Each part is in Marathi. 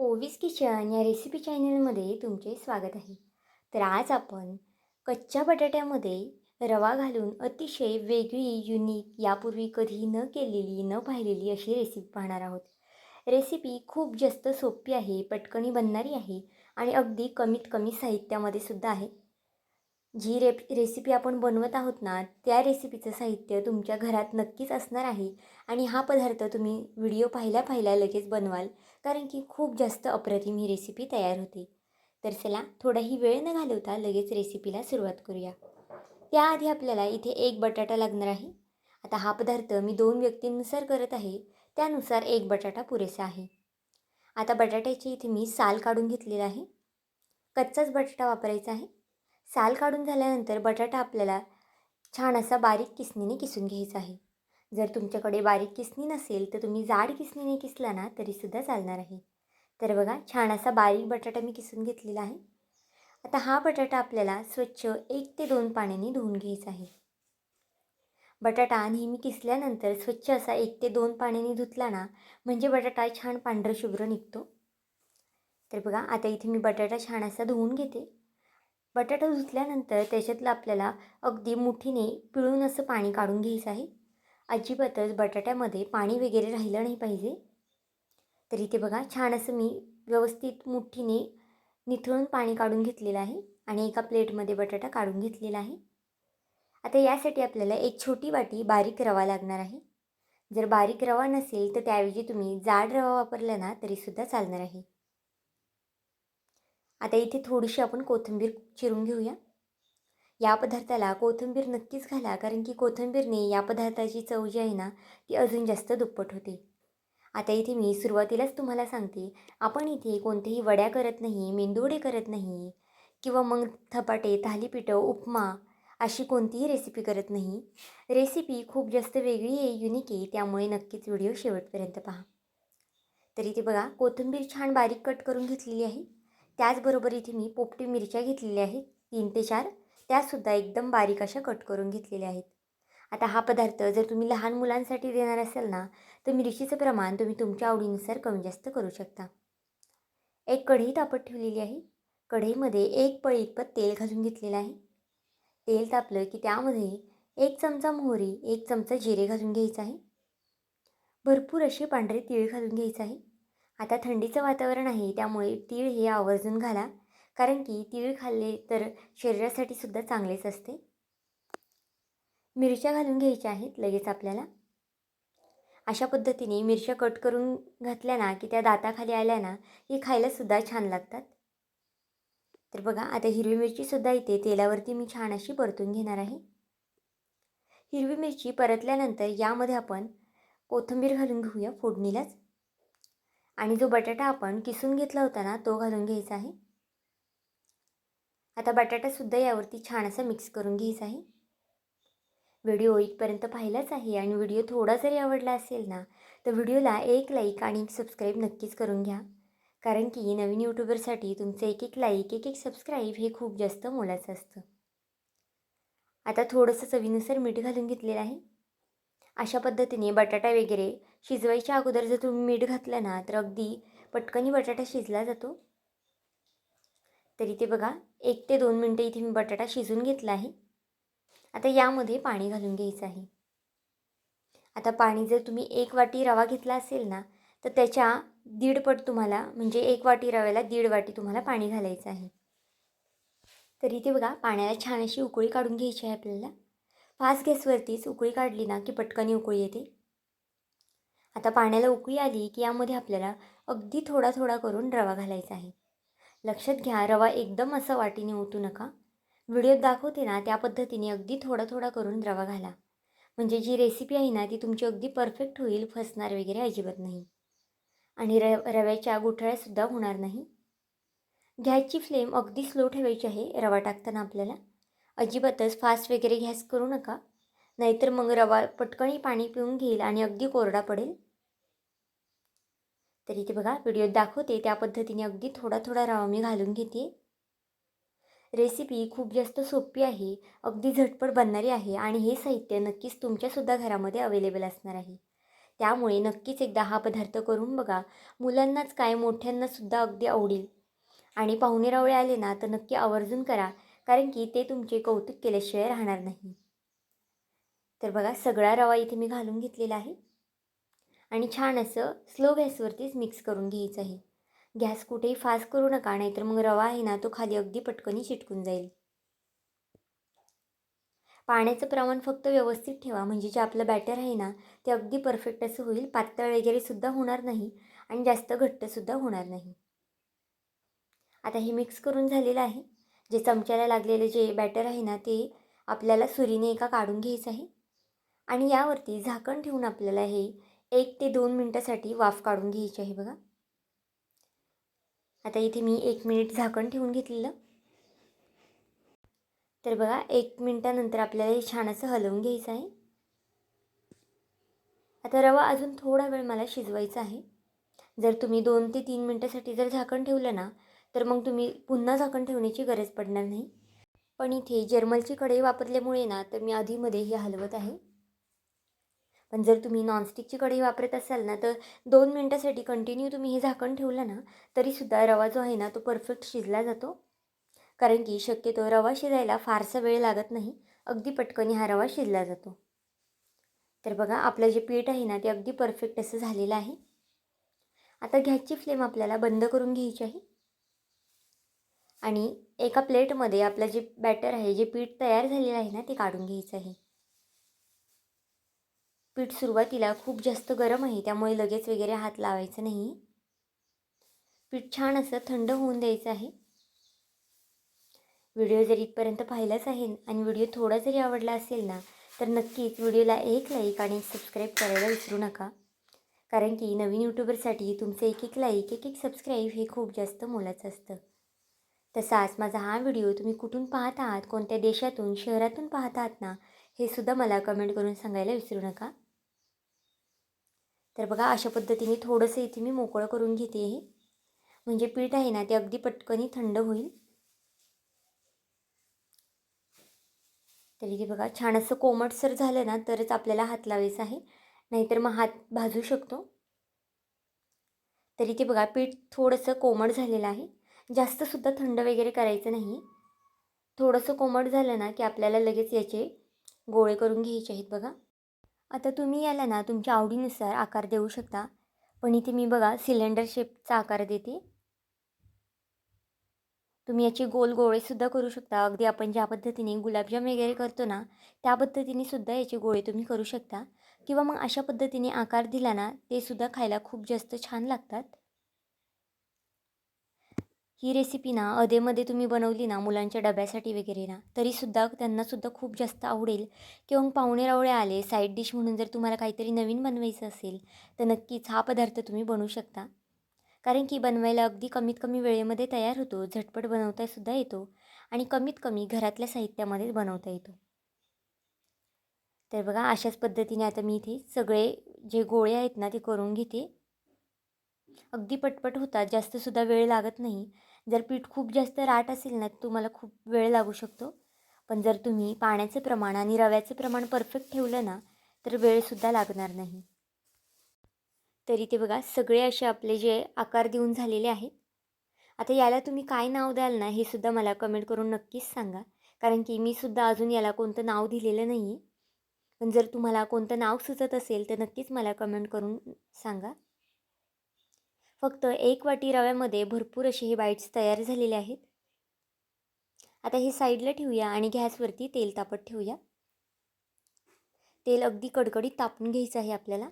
ओवीस किचन या रेसिपी चॅनलमध्ये तुमचे स्वागत आहे. तर आज आपण कच्च्या बटाट्यामध्ये रवा घालून अतिशय वेगळी युनिक यापूर्वी कधी न केलेली न पाहिलेली अशी रेसिपी पाहणार आहोत. रेसिपी खूप जास्त सोपी आहे पटकनी बनणारी आहे आणि अगदी कमीत कमी साहित्यामध्ये सुद्धा आहे. जी रेप रेसिपी आपण बनवत आहोत ना त्या रेसिपीचं साहित्य तुमच्या घरात नक्कीच असणार आहे आणि हा पदार्थ तुम्ही व्हिडिओ पाहिल्या पाहिल्या लगेच बनवाल. कारण की खूप जास्त अप्रतिम ही रेसिपी तयार होते. तर चला थोडाही वेळ न घालवता लगेच रेसिपीला सुरुवात करूया. त्याआधी आपल्याला इथे एक बटाटा लागणार आहे. आता हा पदार्थ मी दोन व्यक्तींनुसार करत आहे. त्यानुसार एक बटाटा पुरेसा आहे. आता बटाट्याची इथे मी साल काढून घेतलेला आहे. कच्चाच बटाटा वापरायचा आहे. साल काढून झाल्यानंतर बटाटा आपल्याला छान असा बारीक किसणीने किसून घ्यायचा आहे. जर तुमच्याकडे बारीक किसणी नसेल तर तुम्ही जाड किसणीने किसला ना तरीसुद्धा चालणार आहे. तर बघा छान असा बारीक बटाटा मी किसून घेतलेला आहे. आता हा बटाटा आपल्याला स्वच्छ एक ते दोन पाण्याने धुवून घ्यायचा आहे. बटाटा नेहमी किसल्यानंतर स्वच्छ असा एक ते दोन पाण्याने धुतला ना म्हणजे बटाटा छान पांढरं शुभ्र निघतो. तर बघा आता इथे मी बटाटा छान असा धुवून घेते. बटाटा धुतल्यानंतर त्याच्यातलं आपल्याला अगदी मुठीने पिळून असं पाणी काढून घ्यायचं आहे. अजिबातच बटाट्यामध्ये पाणी वगैरे राहिलं नाही पाहिजे. तर इथे बघा छान असं मी व्यवस्थित मुठ्ठीने निथळून पाणी काढून घेतलेलं आहे आणि एका प्लेटमध्ये बटाटा काढून घेतलेला आहे. आता यासाठी आपल्याला एक छोटी वाटी बारीक रवा लागणार आहे. जर बारीक रवा नसेल तर त्याऐवजी तुम्ही जाड रवा वापरला ना तरीसुद्धा चालणार आहे. आता इथे थोडीशी आपण कोथिंबीर चिरून घेऊया. या पदार्थाला कोथिंबीर नक्कीच घाला कारण की कोथिंबीरने या पदार्थाची चव जी आहे ना ती अजून जास्त दुप्पट होते. आता इथे मी सुरुवातीलाच तुम्हाला सांगते आपण इथे कोणतेही वड्या करत नाही मेंदूवडे करत नाही किंवा मग थपाटे थालीपीठं उपमा अशी कोणतीही रेसिपी करत नाही. रेसिपी खूप जास्त वेगळी आहे युनिक आहे त्यामुळे नक्कीच व्हिडिओ शेवटपर्यंत पहा. तर इथे बघा कोथिंबीर छान बारीक कट करून घेतलेली आहे. त्याचबरोबर इथे मी पोपटी मिरच्या घेतलेल्या आहेत तीन ते चार. त्यासुद्धा एकदम बारीक अशा कट करून घेतलेल्या आहेत. आता हा पदार्थ जर तुम्ही लहान मुलांसाठी देणार असाल ना तर मिरचीचं प्रमाण तुम्ही तुमच्या आवडीनुसार कमी जास्त करू शकता. एक कढई तापत ठेवलेली आहे. कढईमध्ये एक पळी इतपत तेल घालून घेतलेलं आहे. तेल तापलं की त्यामध्ये एक चमचा मोहरी एक चमचा जिरे घालून घ्यायचं आहे. भरपूर असे पांढरे तीळ घालून घ्यायचं आहे. आता थंडीचं वातावरण आहे त्यामुळे तीळ हे आवर्जून घाला. कारण की तीळ खाल्ले तर शरीरासाठी सुद्धा चांगलेच असते. मिरच्या घालून घ्यायच्या आहेत लगेच आपल्याला. अशा पद्धतीने मिरच्या कट करून घातल्या ना की त्या दाताखाली आल्या ना की खायलासुद्धा छान लागतात. तर बघा आता हिरवी मिरचीसुद्धा इथे तेलावरती मी छान अशी परतून घेणार आहे. हिरवी मिरची परतल्यानंतर यामध्ये आपण कोथिंबीर घालून घेऊया फोडणीलाच. आणि जो बटाटा आपण किसून घेतला होता ना तो घालून घ्यायचा आहे. आता बटाटासुद्धा यावरती छान असा मिक्स करून घ्यायचा आहे. व्हिडिओ इथपर्यंत पाहिलाच आहे आणि व्हिडिओ थोडा जरी आवडला असेल ना तर व्हिडिओला एक लाईक आणि एक सबस्क्राईब नक्कीच करून घ्या. कारण की नवीन यूट्यूबरसाठी तुमचं एक एक लाईक एक एक सबस्क्राईब हे खूप जास्त मोलाचं असतं. आता थोडंसं चवीनुसार मीठ घालून घेतलेलं आहे. अशा पद्धतीने बटाटा वगैरे शिजवायच्या अगोदर जर तुम्ही मीठ घातलं ना तर अगदी पटकनी बटाटा शिजला जातो. तर इथे बघा एक ते दोन मिनटं इथे मी बटाटा शिजून घेतला आहे. आता यामध्ये पाणी घालून घ्यायचं आहे. आता पाणी जर तुम्ही एक वाटी रवा घेतला असेल ना तर त्याच्या दीडपट तुम्हाला म्हणजे एक वाटी रव्याला दीड वाटी तुम्हाला पाणी घालायचं आहे. तर इथे बघा पाण्याला छान अशी उकळी काढून घ्यायची आहे आपल्याला. फास्ट गॅसवरतीच उकळी काढली ना की पटकनी उकळी येते. आता पाण्याला उकळी आली की यामध्ये आपल्याला अगदी थोडा थोडा करून रवा घालायचा आहे. लक्षात घ्या रवा एकदम असं वाटीने ओतू नका. व्हिडिओत दाखवते ना त्या पद्धतीने अगदी थोडा थोडा करून रवा घाला. म्हणजे जी रेसिपी आहे ना ती तुमची अगदी परफेक्ट होईल फसणार वगैरे अजिबात नाही. आणि र रव्याच्या गुठळ्यासुद्धा होणार नाही. गॅसची फ्लेम अगदी स्लो ठेवायची आहे रवा टाकताना आपल्याला. अजिबातच फास्ट वगैरे गॅस करू नका. नाहीतर मग रवा पटकणी पाणी पिऊन घेईल आणि अगदी कोरडा पडेल. तर इथे बघा व्हिडिओत दाखवते. त्या पद्धतीने अगदी थोडा थोडा रवा मी घालून घेते. रेसिपी खूप जास्त सोपी आहे. अगदी झटपट बनणारी आहे आणि हे साहित्य नक्कीच तुमच्यासुद्धा घरामध्ये अवेलेबल असणार आहे. त्यामुळे नक्कीच एकदा हा पदार्थ करून बघा. मुलांनाच काय मोठ्यांनासुद्धा अगदी आवडेल. आणि पाहुणेरावळे आले ना तर नक्की आवर्जून करा. कारण की ते तुमचे कौतुक केल्याशिवाय राहणार नाही. तर बघा सगळा रवा इथे मी घालून घेतलेला आहे. आणि छान असं स्लो गॅसवरतीच मिक्स करून घ्यायचं आहे. गॅस कुठेही फास्ट करू नका नाहीतर मग रवा आहे ना तो खाली अगदी पटकनी चिटकून जाईल. पाण्याचं प्रमाण फक्त व्यवस्थित ठेवा म्हणजे जे आपलं बॅटर आहे ना ते अगदी परफेक्ट असं होईल. पातळ वगैरे सुद्धा होणार नाही आणि जास्त घट्टसुद्धा होणार नाही. आता हे मिक्स करून झालेलं आहे. जे चमच्याला लागलेले जे बॅटर आहे ना ते आपल्याला सुरीने एका काढून घ्यायचं आहे. आणि यावरती झाकण ठेवून आपल्याला हे एक ते दोन मिनटासाठी वाफ काढून घ्यायची आहे बघा. आता इथे मी एक मिनिट झाकण ठेवून घेतलेलं. तर बघा एक मिनटानंतर आपल्याला हे छान असं हलवून घ्यायचं आहे. आता रवा अजून थोडा वेळ मला शिजवायचा आहे. जर तुम्ही दोन ते तीन मिनटासाठी जर झाकण ठेवलं ना तर मग तुम्ही पुन्हा झाकण ठेवण्याची गरज पडणार नाही. पण इथे जर्मलची कढई वापरल्यामुळे ना तर मी आधीमध्ये हे हलवत आहे. पण जर तुम्ही नॉनस्टिकची कढई वापरत असाल ना तर दोन मिनटासाठी कंटिन्यू तुम्ही हे झाकण ठेवलं ना तरीसुद्धा रवा जो आहे ना तो परफेक्ट शिजला जातो. कारण की शक्यतो रवा शिजायला फारसा वेळ लागत नाही. अगदी पटकन हा रवा शिजला जातो. तर बघा आपलं जे पीठ आहे ना ते अगदी परफेक्ट असं झालेलं आहे. आता गॅसची फ्लेम आपल्याला बंद करून घ्यायची आहे. आणि एका प्लेटमध्ये आपलं जे बॅटर आहे जे पीठ तयार झालेलं आहे ना ते काढून घ्यायचं आहे. पीठ सुरुवातीला खूप जास्त गरम आहे त्यामुळे लगेच वगैरे हात लावायचं नाही. पीठ छान असं थंड होऊन द्यायचं आहे. व्हिडिओ जर इथपर्यंत पाहिलाच आहे आणि व्हिडिओ थोडा जरी आवडला असेल ना तर नक्कीच व्हिडिओला एक लाईक आणि सबस्क्राईब करायला विसरू नका. कारण की नवीन यूट्यूबरसाठी तुमचं एक एक लाईक एक एक सबस्क्राईब हे खूप जास्त मोलाचं असतं. तसाच माझा हा व्हिडिओ तुम्ही कुठून पाहत आहात कोणत्या देशातून शहरातून पाहत आहात ना हे सुद्धा मला कमेंट करून सांगायला विसरू नका. तर बघा अशा पद्धतीने थोडंसं इथे मी मोकळं करून घेते आहे म्हणजे पीठ आहे ना ते अगदी पटकनी थंड होईल. तर इथे बघा छान असं कोमटसर झालं ना तरच आपल्याला हात लावायचा आहे. नाहीतर मग हात भाजू शकतो. तर इथे बघा पीठ थोडंसं कोमट झालेलं आहे. जास्तसुद्धा थंड वगैरे करायचं नाही. थोडंसं कोमट झालं ना की आपल्याला लगेच याचे गोळे करून घ्यायचे आहेत बघा. आता तुम्ही याला ना तुमच्या आवडीनुसार आकार देऊ शकता. पण इथे मी बघा सिलेंडर शेपचा आकार देते. तुम्ही याचे गोल गोळेसुद्धा करू शकता. अगदी आपण ज्या पद्धतीने गुलाबजाम वगैरे करतो ना त्या पद्धतीने सुद्धा याचे गोळे तुम्ही करू शकता. किंवा मग अशा पद्धतीने आकार दिला ना ते सुद्धा खायला खूप जास्त छान लागतात. ही रेसिपी ना अधेमध्ये तुम्ही बनवली ना मुलांच्या डब्यासाठी वगैरे ना तरीसुद्धा त्यांनासुद्धा खूप जास्त आवडेल. किंवा मग पाहुणे रावळे आले साईड डिश म्हणून जर तुम्हाला काहीतरी नवीन बनवायचं असेल तर नक्कीच हा पदार्थ तुम्ही बनवू शकता. कारण की बनवायला अगदी कमीत कमी वेळेमध्ये तयार होतो झटपट बनवतासुद्धा येतो आणि कमीत कमी घरातल्या साहित्यामध्ये बनवता येतो. तर बघा अशाच पद्धतीने आता मी इथे सगळे जे गोळे आहेत ना ते करून घेते. अगदी पटपट होतात जास्तसुद्धा वेळ लागत नाही. जर पीठ खूप जास्त राट असेल ना तुम्हाला खूप वेळ लागू शकतो. पण जर तुम्ही पाण्याचं प्रमाण आणि रव्याचं प्रमाण परफेक्ट ठेवलं ना तर वेळसुद्धा लागणार नाही. तरी ते बघा सगळे असे आपले जे आकार देऊन झालेले आहेत. आता याला तुम्ही काय नाव द्याल ना हे सुद्धा मला कमेंट करून नक्कीच सांगा. कारण की मी सुद्धा अजून याला कोणतं नाव दिलेलं नाही आहे पण जर तुम्हाला कोणतं नाव सुचत असेल तर नक्कीच मला कमेंट करून सांगा. फक्त एक वाटी रव्यामध्ये भरपूर असे हे बाईट्स तयार झालेले आहेत. आता हे साईडला ठेवूया आणि गॅसवरती तेल तापत ठेवूया. तेल अगदी कडकडीत तापून घ्यायचं आहे आपल्याला.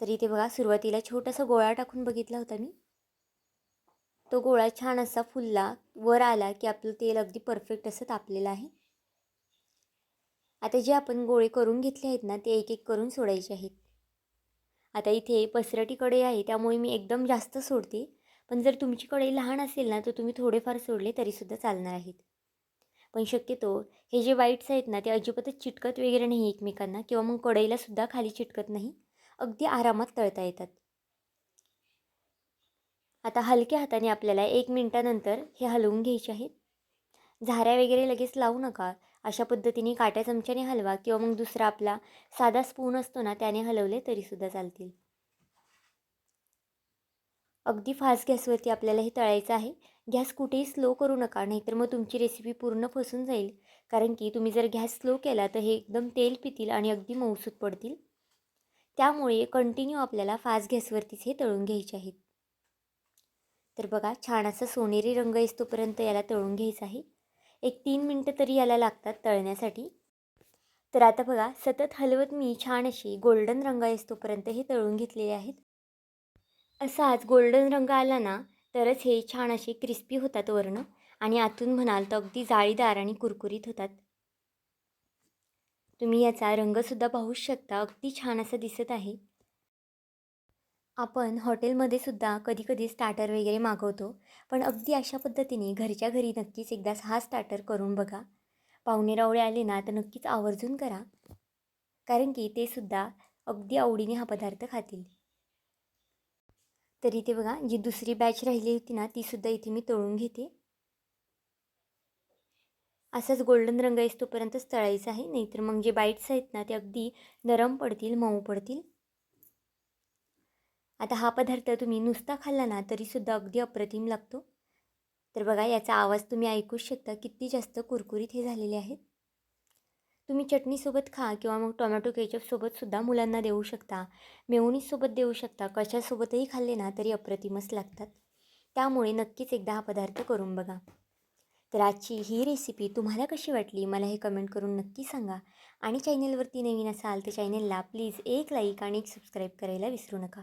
तर इथे बघा सुरुवातीला छोटासा गोळा टाकून बघितला होता मी. तो गोळा छान असा फुलला वर आला की आपलं तेल अगदी परफेक्ट असं तापलेलं आहे. आता जे आपण गोळे करून घेतले आहेत ना ते एक एक करून सोडायचे आहेत. आता इथे पसरटी कढई आहे त्यामुळे मी एकदम जास्त सोडते. पण जर तुमची कढई लहान असेल ना तर तुम्ही थोडेफार सोडले तरीसुद्धा चालणार आहेत. पण शक्यतो हे जे वाईट्स आहेत ना ते अजिबातच चिटकत वगैरे नाही एकमेकांना किंवा मग कढईलासुद्धा खाली चिटकत नाही. अगदी आरामात तळता येतात. आता हलक्या हाताने आपल्याला एक मिनटानंतर हे हलवून घ्यायचे आहेत. झाऱ्या वगैरे लगेच लावू नका. अशा पद्धतीने काट्या चमच्याने हलवा किंवा मग दुसरा आपला साधा स्पून असतो ना त्याने हलवले तरीसुद्धा चालतील. अगदी फास्ट गॅसवरती आपल्याला हे तळायचं आहे. गॅस कुठेही स्लो करू नका नाहीतर मग तुमची रेसिपी पूर्ण फसून जाईल. कारण की तुम्ही जर गॅस स्लो केला तर हे एकदम तेल पितील आणि अगदी मऊसूत पडतील. त्यामुळे कंटिन्यू आपल्याला फास्ट गॅसवरतीच हे तळून घ्यायचे आहेत. तर बघा छान असा सोनेरी रंग येतोपर्यंत याला तळून घ्यायचा आहे. एक तीन मिनटं तरी याला लागतात तळण्यासाठी. तर आता बघा सतत हलवत मी छान अशी गोल्डन रंग येतोपर्यंत हे तळून घेतलेले आहेत. असाच गोल्डन रंग आला ना तरच हे छान असे क्रिस्पी होतात वर्ण आणि आतून म्हणाल तर अगदी जाळीदार आणि कुरकुरीत होतात. तुम्ही याचा रंगसुद्धा पाहूच शकता अगदी छान असं दिसत आहे. आपण हॉटेलमध्ये सुद्धा कधी कधी स्टार्टर वगैरे मागवतो. पण अगदी अशा पद्धतीने घरच्या घरी नक्कीच एकदाच हा स्टार्टर करून बघा. पाहुणे रावळे आले ना तर नक्कीच आवर्जून करा. कारण की ते सुद्धा अगदी आवडीने हा पदार्थ खातील. तरी ते बघा जी दुसरी बॅच राहिली होती ना तीसुद्धा इथे मी तळून घेते. असंच गोल्डन रंग तोपर्यंतच तळायचं आहे. नाहीतर मग जे बाईट्स आहेत ना ते अगदी नरम पडतील मऊ पडतील. आता हा पदार्थ तुम्ही नुसता खाल्ला ना तरीसुद्धा अगदी अप्रतिम लागतो. तर बघा याचा आवाज तुम्ही ऐकूच शकता. किती जास्त कुरकुरीत हे झालेले आहेत. तुम्ही चटणीसोबत खा किंवा मग टोमॅटो केचपसोबतसुद्धा मुलांना देऊ शकता. मेवणीसोबत देऊ शकता. कशासोबतही खाल्ले ना तरी अप्रतिमच लागतात. त्यामुळे नक्कीच एकदा हा पदार्थ करून बघा. तर आजची ही रेसिपी तुम्हाला कशी वाटली? मला हे कमेंट करून नक्की सांगा. आणि चॅनेलवरती नवीन असाल तर चॅनेलला प्लीज एक लाईक आणि एक सबस्क्राईब करायला विसरू नका.